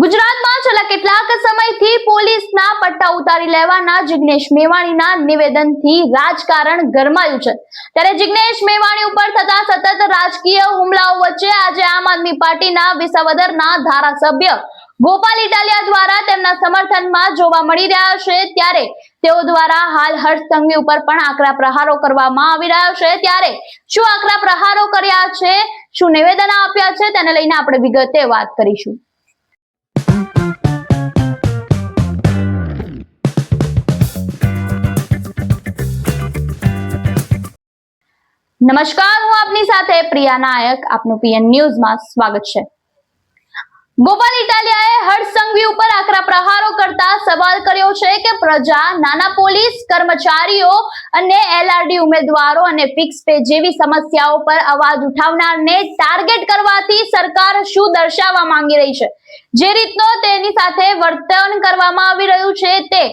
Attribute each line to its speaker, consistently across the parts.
Speaker 1: ગુજરાતમાં છેલ્લા કેટલાક સમયથી પોલીસના પટ્ટા ઉતારી લેવાના જિગ્નેશ મેવાણીના નિવેદનથી રાજકારણ ગરમાયું છે. ત્યારે જિગ્નેશ મેવાણી ઉપર થતા સતત રાજકીય હુમલાઓ વચ્ચે આજે આમ આદમી પાર્ટીના વિસાવદરના ધારાસભ્ય ગોપાલ ઇટાલિયા દ્વારા તેમના સમર્થનમાં જોવા મળી રહ્યા છે. ત્યારે તેઓ દ્વારા હાલ હર્ષ સંઘવી ઉપર પણ આકરા પ્રહારો કરવામાં આવી રહ્યા છે. ત્યારે શું આકરા પ્રહારો કર્યા છે, શું નિવેદન આપ્યા છે, તેને લઈને આપણે વિગતે વાત કરીશું. નમસ્કાર હું આપની સાથે પ્રિયા નાયક. આપનું પીએન ન્યૂઝમાં સ્વાગત છે. ગોપાલ ઇટાલિયાએ હર્ષ સંઘવી ઉપર આકરા પ્રહારો કરતા સવાલ કર્યો છે કે પ્રજા, નાના પોલીસ, કર્મચારીઓ અને એલઆરડી ઉમેદવારો અને ફિક્સ પે જેવી સમસ્યાઓ પર અવાજ ઉઠાવનારને ટાર્ગેટ કરવાથી સરકાર શું દર્શાવવા માંગી રહી છે? જે રીતનો તેની સાથે વર્તન કરવામાં આવી રહ્યું છે તે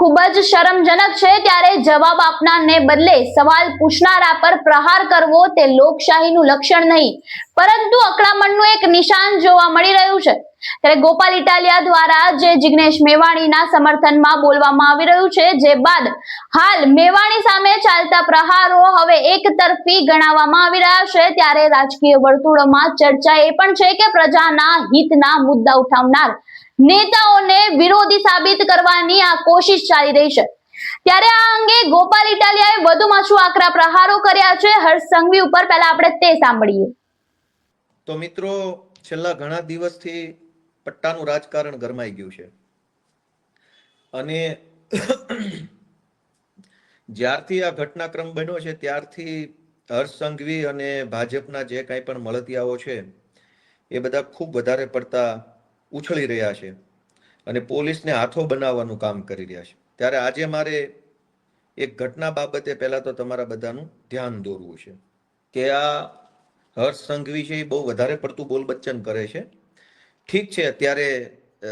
Speaker 1: ખૂબ જ શરમજનક છે ત્યારે જવાબ આપનારને બદલે સવાલ પૂછનારા પર પ્રહાર કરવો તે લોકશાહીનું લક્ષણ નહીં. પરંતુ અકળામણનું એક નિશાન જોવા મળી રહ્યું છે. ત્યારે ગોપાલ ઇટાલિયા દ્વારા જે જિગ્નેશ મેવાણીના સમર્થનમાં બોલવામાં આવી રહ્યું છે, જે બાદ હાલ મેવાણી સામે ચાલતા પ્રહારો હવે એક તરફી ગણાવવામાં આવી રહ્યા છે. ત્યારે રાજકીય વર્તુળોમાં ચર્ચા એ પણ છે કે પ્રજાના હિતના મુદ્દા ઉઠાવનાર નેતાઓને વિરોધી સાબિત કરવાની આ કોશિશ ચાલી રહી છે. ત્યારે આ અંગે ગોપાલ ઇટાલિયાએ વધુમાં શું આકરા પ્રહારો કર્યા છે, હર્ષ સંઘવી ઉપર પહેલા આપણે તે સાંભળીએ.
Speaker 2: તો મિત્રો, છેલ્લા ઘણા દિવસથી પટ્ટાનું રાજકારણ ગરમાઈ ગયું છે. અને જ્યારથી આ ઘટનાક્રમ બન્યો છે, ત્યારથી હર્ષ સંઘવી અને ભાજપના જે કાંઈ પણ મળતિયાઓ છે, એ બધા ખૂબ વધારે પડતા ઉછળી રહ્યા છે અને પોલીસને હાથો બનાવવાનું કામ કરી રહ્યા છે. ત્યારે આજે મારે એક ઘટના બાબતે પહેલાં તો તમારા બધાનું ધ્યાન દોરવું છે કે આ હર્ષ સંઘવી છે એ બહુ વધારે પડતું બોલબચ્ચન કરે છે. ઠીક છે, અત્યારે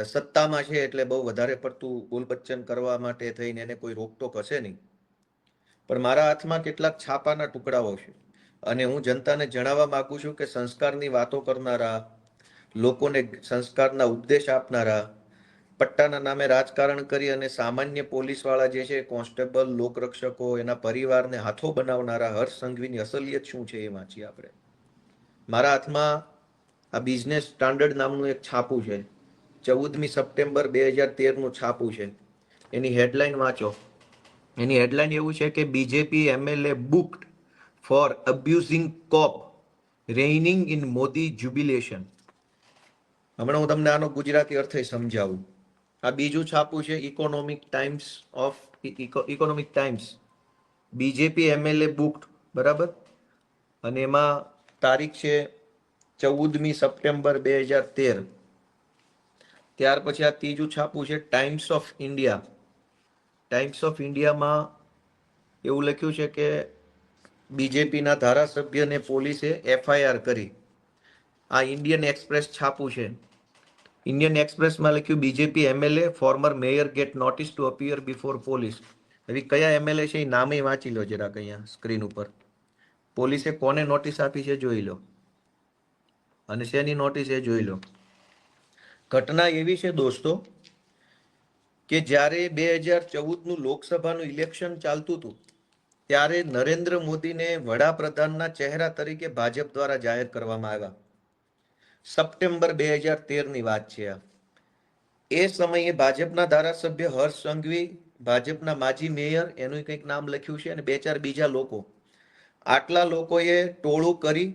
Speaker 2: સત્તામાં છે એટલે બહુ વધારે પડતું બોલબચ્ચન કરવા માટે થઈને એને કોઈ રોકટોક હશે નહીં. પણ મારા હાથમાં કેટલાક છાપાના ટુકડાઓ છે અને હું જનતાને જણાવવા માગું છું કે સંસ્કારની વાતો કરનારા લોકોને સંસ્કારના ઉપદેશ આપનારા, પટ્ટાના નામે રાજકારણ કરી અને સામાન્ય પોલીસવાળા જે છે, કોન્સ્ટેબલ, લોકરક્ષકો, એના પરિવારને હાથો બનાવનારા હર્ષ સંઘવીની અસલિયત શું છે એ વાંચીએ આપણે. મારા હાથમાં આ બિઝનેસ સ્ટાન્ડર્ડ નામનું એક છાપું છે. ચૌદમી સપ્ટેમ્બર બે હજાર તેરનું છાપું છે. એની હેડલાઇન વાંચો. એની હેડલાઇન એવું છે કે BJP MLA booked for abusing cop reining in Modi jubilation હમણાં હું તમને આનો ગુજરાતી અર્થ સમજાવું. આ બીજું છાપું છે economic times of economic times BJP MLA booked બરાબર? અને એમાં તારીખ છે ચૌદમી સપ્ટેમ્બર બે હજાર તેર. ત્યાર પછી આ ત્રીજું છાપું છે times of India times of ઇન્ડિયામાં એવું લખ્યું છે કે બીજેપીના ધારાસભ્યને પોલીસે એફઆઈઆર કરી. આ ઇન્ડિયન એક્સપ્રેસ છાપું છે. ઇન્ડિયન એક્સપ્રેસમાં લખ્યું BJP MLA former mayor get notice to appear before police હવે કયા એમએલએ છે, એ નામે વાંચી લો જરાક અહીંયા સ્ક્રીન ઉપર. પોલીસે કોને નોટિસ આપી છે, જોઈ લો. અને શેની નોટિસ એ જોઈ લો. ઘટના એવી છે દોસ્તો, કે જ્યારે બે હજાર ચૌદનું લોકસભાનું ઇલેક્શન ચાલતું હતું, ત્યારે નરેન્દ્ર મોદીને વડાપ્રધાનના ચહેરા તરીકે ભાજપ દ્વારા જાહેર કરવામાં આવ્યા. સપ્ટેમ્બર બે હજાર તેરની વાત છે આ. એ સમયે ભાજપના ધારાસભ્ય હર્ષ સંઘવી, ભાજપના માજી મેયર, એનું કંઈક નામ લખ્યું છે અને બે ચાર બીજા લોકો. આટલા લોકોએ ટોળું કરી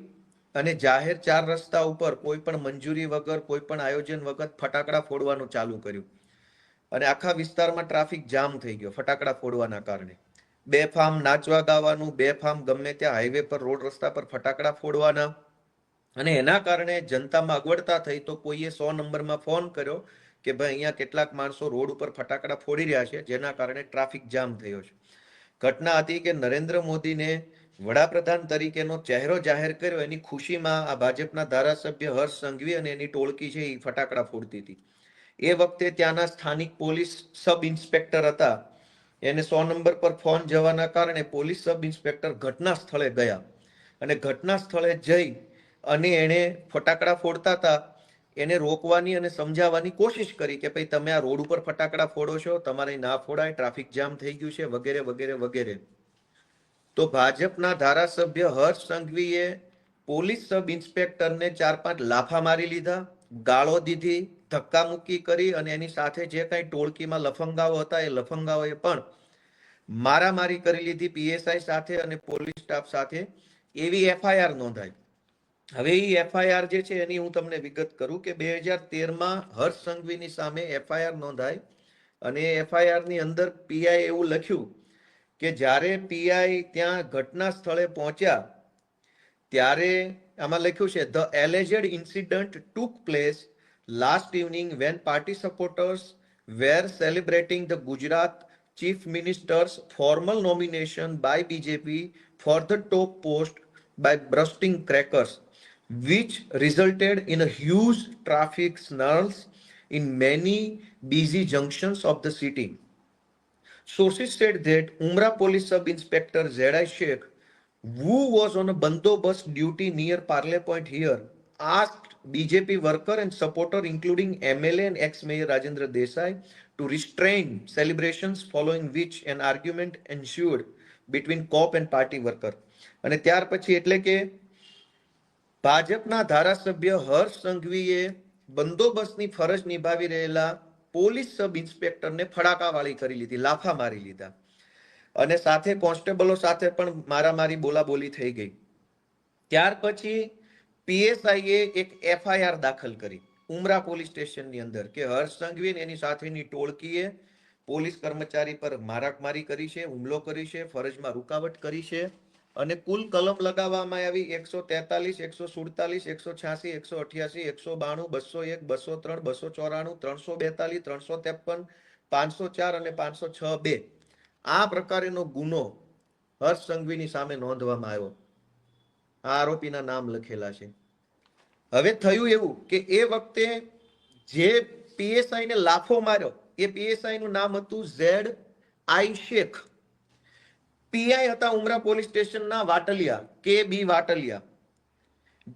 Speaker 2: અને જાહેર ચાર રસ્તા ઉપર કોઈ પણ મંજૂરી વગર, કોઈ પણ આયોજન વગર ફટાકડા ફોડવાનું ચાલુ કર્યું. અને આખા વિસ્તારમાં ટ્રાફિક જામ થઈ ગયો ફટાકડા ફોડવાના કારણે. બેફામ નાચવા ગાવાનું બેફામ ગમે ત્યાં હાઈવે પર, રોડ રસ્તા પર ફટાકડા ફોડવાના અને એના કારણે જનતામાં અગવડતા થઈ તો કોઈએ સો નંબરમાં ફોન કર્યો કે ભાઈ, અહીંયા કેટલાક માણસો રોડ ઉપર ફટાકડા ફોડી રહ્યા છે, જેના કારણે ટ્રાફિક જામ થયો છે. ઘટના હતી કે નરેન્દ્ર મોદીને વડાપ્રધાન તરીકેનો ચહેરો જાહેર કર્યો. એની ખુશીમાં આ ભાજપના ધારાસભ્ય હર્ષ સંઘવી અને એની ટોળકી છે, એ ફટાકડા ફોડતી હતી. એ વખતે ત્યાંના સ્થાનિક પોલીસ સબ ઇન્સ્પેક્ટર હતા. એને સો નંબર પર ફોન જવાના કારણે પોલીસ સબ ઇન્સ્પેક્ટર ઘટના સ્થળે ગયા. અને ઘટના સ્થળે જઈ અને એણે ફટાકડા ફોડતા હતા, એને રોકવાની અને સમજાવવાની કોશિશ કરી કે ભાઈ તમે આ રોડ ઉપર ફટાકડા ફોડો છો, તમારે ના ફોડાય, ટ્રાફિક જામ થઈ ગયું છે, વગેરે વગેરે વગેરે. તો ભાજપના ધારાસભ્ય હર્ષ સંઘવીએ પોલીસ સબ ઇન્સ્પેક્ટરને ચાર પાંચ લાફા મારી લીધા, ગાળો દીધી, ધક્કા મુક્કી કરી અને એની સાથે જે કાંઈ ટોળકીમાં લફંગાઓ હતા એ લફંગાઓએ પણ મારામારી કરી લીધી, પીએસઆઈ સાથે અને પોલીસ સ્ટાફ સાથે. એવી એફઆઈઆર નોંધાઈ. હવે એ એફઆઈઆર જે છે એની હું તમને વિગત કરું કે બે હજાર તેરમાં હર્ષ સંઘવીની સામે એફઆઈઆર નોંધાય અને એફઆઈઆરની અંદર પીઆઈ એવું લખ્યું કે જ્યારે પીઆઈ ત્યાં ઘટના સ્થળે પહોંચ્યા ત્યારે આમાં લખ્યું છે the alleged incident took place last evening when party supporters were celebrating the Gujarat chief minister's formal nomination by BJP for the top post by bursting crackers, which resulted in a huge traffic snarls in many busy junctions of the city. Sources said that Umra Police Sub Inspector Zedai Sheikh, who was on a bandobast duty near Parley Point here, asked BJP worker and supporter, including MLA and ex-mayor Rajendra Desai, to restrain celebrations, following which an argument ensued between cop and party worker. અને ત્યાર પછી એટલે કે ભાજપના ધારાસભ્ય હર્ષ સંઘવીએ બંદોબસ્તની ફરજ નિભાવી રહેલા પોલીસ સબ ઇન્સ્પેક્ટરને ફડાકાવાળી કરી લીધી, લાફા મારી લીધા. અને સાથે કોન્સ્ટેબલો સાથે પણ મારામારી બોલાબોલી થઈ ગઈ. ત્યાર પછી પીએસઆઈએ એક એફઆઈઆર દાખલ કરી ઉમરા પોલીસ સ્ટેશનની અંદર કે હર્ષ સંઘવી એની સાથેની ટોળકીએ પોલીસ કર્મચારી પર મારાકમારી કરી છે, હુમલો કરી છે, ફરજમાં રૂકાવટ કરી છે. અને કુલ કલમ લગાવવામાં આવી એકસો તેતાલીસ, એકસો સુડતાલીસ, એકસો છ્યાસી, એકસો અઠ્યાસી, એકસો બાણું, બસો એક, બસો ત્રણ, બસો ચોરાણું, ત્રણસો બેતાલીસ, ત્રણસો ત્રેપન, પાંચસો ચાર અને પાંચસો છ બે. આ પ્રકારેનો ગુનો હર્ષ સંઘવીની સામે નોંધવામાં આવ્યો. આ આરોપીના નામ લખેલા છે. હવે થયું એવું કે એ વખતે જે પીએસઆઈ ને લાફો માર્યો, એ પીએસઆઈ નું નામ હતું ઝેડ આઈ શેખ. પીઆઈ હતા ઉમરા પોલીસ સ્ટેશનના વાટલિયા, કે બી વાટલિયા.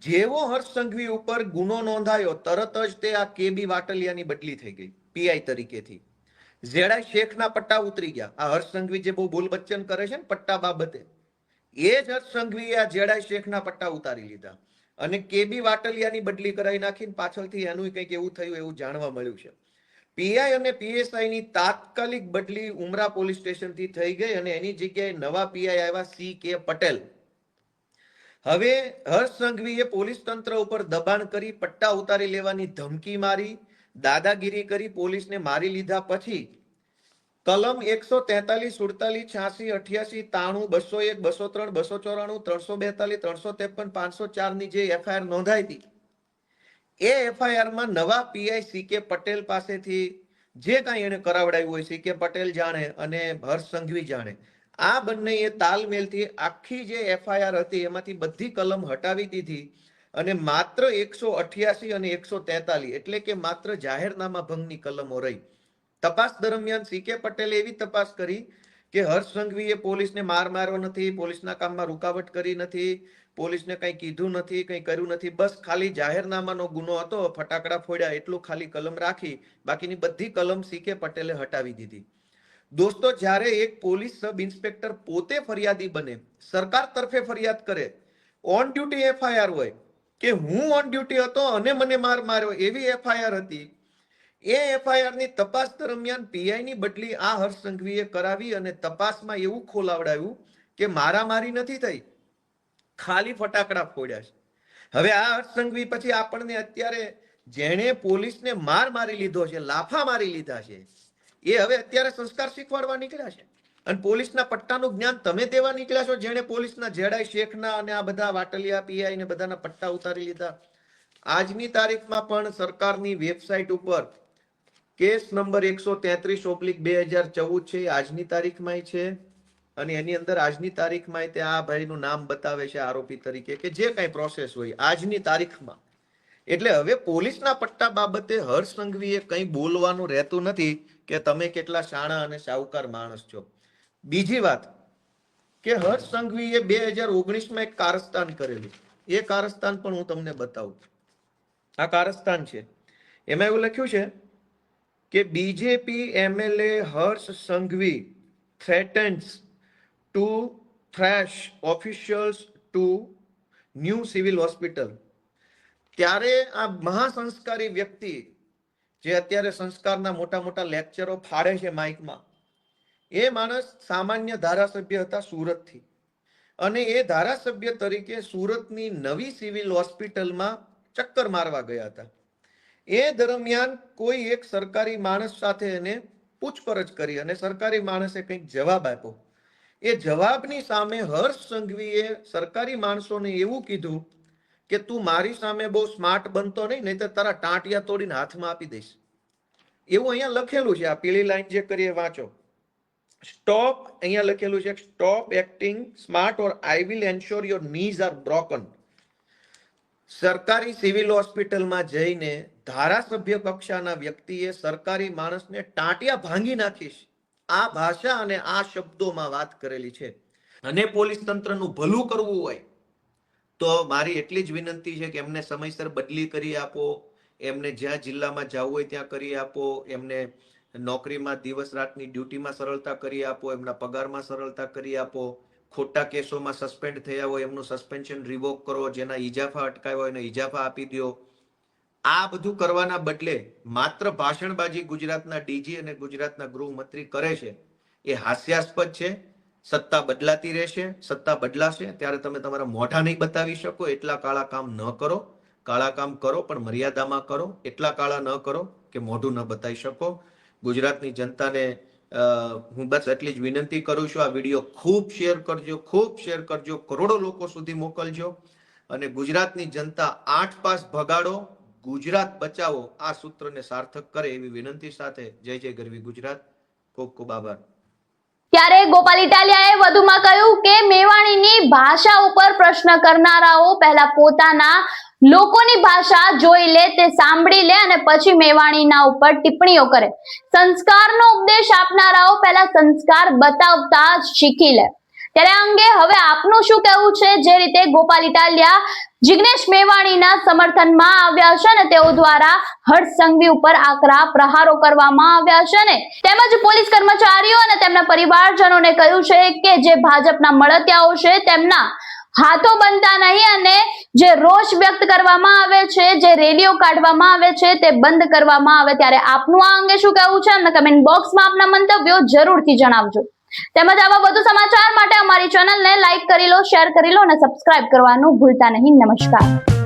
Speaker 2: જેવો હર્ષ સંઘવી ઉપર ગુનો નોંધાયો, તરત જ તે આ કે બી વાટલિયાની બદલી થઈ ગઈ, પીઆઈ તરીકેથી. જેડા શેખના પટ્ટા ઉતરી ગયા. આ હર્ષ સંઘવી જે બહુ બોલ બચ્ચન કરે છે ને, પટ્ટા બાબતે. એ જ હર્ષ સંઘવીએ આ જેડા શેખના પટ્ટા ઉતારી લીધા. અને કે બી વાટલિયાની બદલી કરાવી નાખીને પાછળથી એનું કંઈક એવું થયું, એવું જાણવા મળ્યું છે. પીઆઈ અને પીએસઆઈ ની તાત્કાલિક બદલી ઉમરા પોલીસ સ્ટેશનથી થઈ ગઈ અને એની જગ્યાએ નવા પીઆઈ આવ્યા સી કે પટેલ. હવે હર્ષ સંઘવીએ પોલીસ તંત્ર ઉપર દબાણ કરી પટ્ટા ઉતારી લેવાની ધમકી મારી, દાદાગીરી કરી પોલીસને મારી લીધા પછી કલમ એકસો તેતાલીસ, સુડતાલીસ, છ્યાસી, અઠ્યાસી, તાણું બસો એક બસો ત્રણ બસો ચોરાણું, ત્રણસો બેતાલીસ, ત્રણસો ત્રેપન, પાંચસો ચારની જે એફઆઈઆર નોંધાઈ હતી એ એફઆઈઆરમાં નવા પીઆઈ સી કે પટેલ પાસેથી જે કાંઈ એને કરાવડાવ્યું હોય સી કે પટેલ જાણે અને હર્ષ સંઘવી જાણે, આ બંને એ તાલમેલથી આખી જે એફઆઈઆર હતી એમાંથી બધી કલમ હટાવી દીધી અને માત્ર એકસો અઠ્યાસી અને એકસો તેતાલીસ એટલે કે માત્ર જાહેરનામા ભંગની કલમો રહી. તપાસ દરમિયાન સી કે પટેલે એવી તપાસ કરી કે હર્ષ સંઘવીએ પોલીસને માર માર્યો નથી, પોલીસના કામમાં રૂકાવટ કરી નથી, પોલીસને કંઈ કીધું નથી, કંઈ કર્યું નથી, બસ ખાલી જાહેરનામાનો ગુનો હતો, ફટાકડા ફોડ્યા, એટલું ખાલી કલમ રાખી, બાકીની બધી કલમ સીકે પટેલે હટાવી દીધી. દોસ્તો, જ્યારે એક પોલીસ સબ ઇન્સ્પેક્ટર પોતે ફરિયાદી બને, સરકાર તરફે ફરિયાદ કરે ઓન ડ્યુટી એફઆઈઆર હોય, કે હું ઓન ડ્યુટી હતો અને મને માર માર્યો, એવી એફઆઈઆર હતી એ એફઆઈઆરની તપાસ દરમિયાન પીઆઈ ની બદલી આ હર્ષ સંઘવીએ કરાવી અને તપાસમાં એવું ખોલાવડાવ્યું કે મારામારી નથી થઈ. ખાલી ફટાકડા ફોડ્યા છે. હવે આ હર્ષ સંઘવી પછી આપણને અત્યારે જેણે પોલીસને માર મારી લીધો છે, લાફા મારી લીધા છે, એ હવે અત્યારે સંસ્કાર શીખવાડવા નીકળ્યા છે. અને પોલીસના પટ્ટાનું જ્ઞાન તમે દેવા નીકળ્યા છો, જેણે પોલીસના જેડાઈ શેખના અને આ બધા વાટલિયા પીઆઈ ને બધાના પટ્ટા ઉતારી લીધા. આજની તારીખમાં પણ સરકારની વેબસાઇટ ઉપર કેસ નંબર એકસો તેત્રીસ ઓબ્લિક બે હજાર ચૌદ છે આજની તારીખમાં છે. અને એની અંદર આજની તારીખમાં તે આ ભાઈનું નામ બતાવે છે આરોપી તરીકે કે જે કાંઈ પ્રોસેસ હોય આજની તારીખમાં. એટલે હવે પોલીસના પટ્ટા બાબતે હર્ષ સંઘવીએ કંઈ બોલવાનું રહેતું નથી કે તમે કેટલા શાણા અને સાહુકાર માણસ છો. બીજી વાત કે હર્ષ સંઘવીએ બે હજાર ઓગણીસમાં એક કારસ્તાન કરેલું. એ કારસ્તાન પણ હું તમને બતાવું. આ કારસ્તાન છે. એમાં એવું લખ્યું છે કે BJP MLA Harsh Sanghavi threatens to thrash officials to new civil hospital ત્યારે આ મહાસંસ્કારી વ્યક્તિ, જે અત્યારે સંસ્કારના મોટા મોટા લેક્ચરો ફાડે છે માઇકમાં એ માણસ સામાન્ય ધારાસભ્ય હતા સુરતથી. અને એ ધારાસભ્ય તરીકે સુરતની નવી સિવિલ હોસ્પિટલમાં ચક્કર મારવા ગયા હતા. એ દરમિયાન કોઈ એક સરકારી માણસ સાથે એને પૂછપરછ કરી અને સરકારી માણસે કંઈક જવાબ આપ્યો. એ જવાબની સામે હર્ષ સંઘવીએ સરકારી માણસોને એવું કીધું કે તું મારી સામે બહુ સ્માર્ટ બનતો નહીં નહીં તો તારા ટાંટિયા તોડીને હાથમાં આપી દઈશ. એવું અહીંયા લખેલું છે. આ પીળી લાઈન જે કરીએ, વાંચો. સ્ટોપ, અહીંયા લખેલું છે, stop acting smart or I will ensure your knees are broken. સરકારી સિવિલ હોસ્પિટલમાં જઈને ધારાસભ્ય કક્ષાના વ્યક્તિએ સરકારી માણસને ટાંટિયા ભાંગી નાખીશ આ ભાષા અને આ શબ્દોમાં વાત કરેલી છે. અને પોલીસ તંત્રનું ભલું કરવું હોય, તો મારી એટલી જ વિનંતી છે કે એમને સમયસર બદલી કરી આપો, એમને જ્યાં જિલ્લામાં જવું હોય ત્યાં કરી આપો, એમને નોકરીમાં દિવસ રાતની ડ્યુટીમાં સરળતા કરી આપો, એમના પગારમાં સરળતા કરી આપો, ખોટા કેસોમાં સસ્પેન્ડ થયા હોય, એમનું સસ્પેન્શન રિવોક કરો, જેના ઈજાફા અટકાવ્યા હોય એને ઈજાફા આપી દો આ બધું કરવાના બદલે માત્ર ભાષણબાજી ગુજરાતના ડીજી અને ગુજરાતના ગૃહમંત્રી કરે છે, એ હાસ્યાસ્પદ છે, સત્તા બદલાતી રહેશે, સત્તા બદલાશે, ત્યારે તમે તમારા મોઢા નહીં બતાવી શકો, એટલા કાળા કામ ન કરો, કાળા કામ કરો, પણ મર્યાદામાં કરો, એટલા કાળા ન કરો કે મોઢું ન બતાવી શકો. ગુજરાતની જનતાને હું બસ એટલી જ વિનંતી કરું છું, આ વીડિયો ખૂબ શેર કરજો, ખૂબ શેર કરજો, કરોડો લોકો સુધી મોકલજો, અને ગુજરાતની જનતા આઠ પાસ ભગાડો ગુજરાત બચાવો, આ સૂત્રને સાર્થક કરે એવી વિનંતી સાથે જય જય ગરવી ગુજરાત. ખૂબ ખૂબ આભાર.
Speaker 1: ત્યારે ગોપાલ ઇટાલિયાએ વધુમાં કહ્યું કે મેવાણીની ભાષા ઉપર પ્રશ્ન કરનારાઓ પહેલા પોતાના લોકોની ભાષા જોઈ લે, તે સાંભળી લે અને પછી મેવાણીના ઉપર ટિપ્પણીઓ કરે. સંસ્કારનો ઉપદેશ આપનારાઓ પહેલા સંસ્કાર બતાવતા જ શીખી લે. ત્યારે અંગે હવે આપનું શું કહેવું છે? જે રીતે ગોપાલ ઇટાલિયા જિગ્નેશ મેવાણીના સમર્થનમાં આવ્યા છે ને તેઓ દ્વારા હર્ષ સંઘવી ઉપર આકરા પ્રહારો કરવામાં આવ્યા છે ને તેમજ પોલીસ કર્મચારીઓ અને તેમના પરિવારજનોને કહ્યું છે કે જે ભાજપના મળતિયાઓ છે, તેમના હાથો બનતા નહીં અને જે રોષ વ્યક્ત કરવામાં આવે છે, જે રેલીઓ કાઢવામાં આવે છે, તે બંધ કરવામાં આવે. ત્યારે આપનું આ અંગે શું કહેવું છે? અમને કમેન્ટ બોક્સમાં આપના મંતવ્યો જરૂરથી જણાવજો. તેમજ આવા વધુ સમાચાર માટે અમારી ચેનલને લાઈક કરી લો શેર કરી લો અને સબસ્ક્રાઇબ કરવાનું ભૂલતા નહીં. નમસ્કાર.